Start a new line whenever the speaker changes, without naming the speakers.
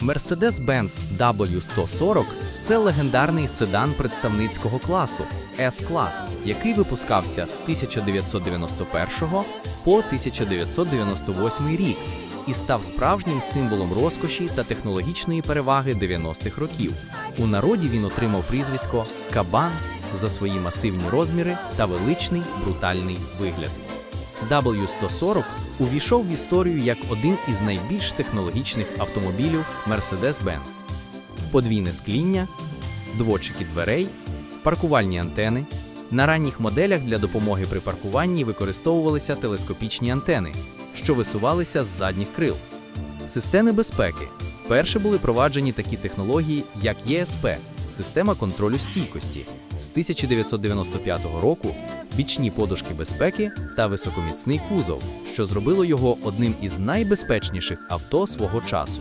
Mercedes-Benz W140 це легендарний седан представницького класу S-клас, який випускався з 1991 по 1998 рік і став справжнім символом розкоші та технологічної переваги 90-х років. У народі він отримав прізвисько Кабан за свої масивні розміри та величний брутальний вигляд. W140 увійшов в історію як один із найбільш технологічних автомобілів Mercedes-Benz. Подвійне скління, двочики дверей, паркувальні антени. На ранніх моделях для допомоги при паркуванні використовувалися телескопічні антени, що висувалися з задніх крил. Системи безпеки. Вперше були проваджені такі технології, як ЄСП система контролю стійкості з 1995 року, бічні подушки безпеки та високоміцний кузов, що зробило його одним із найбезпечніших авто свого часу.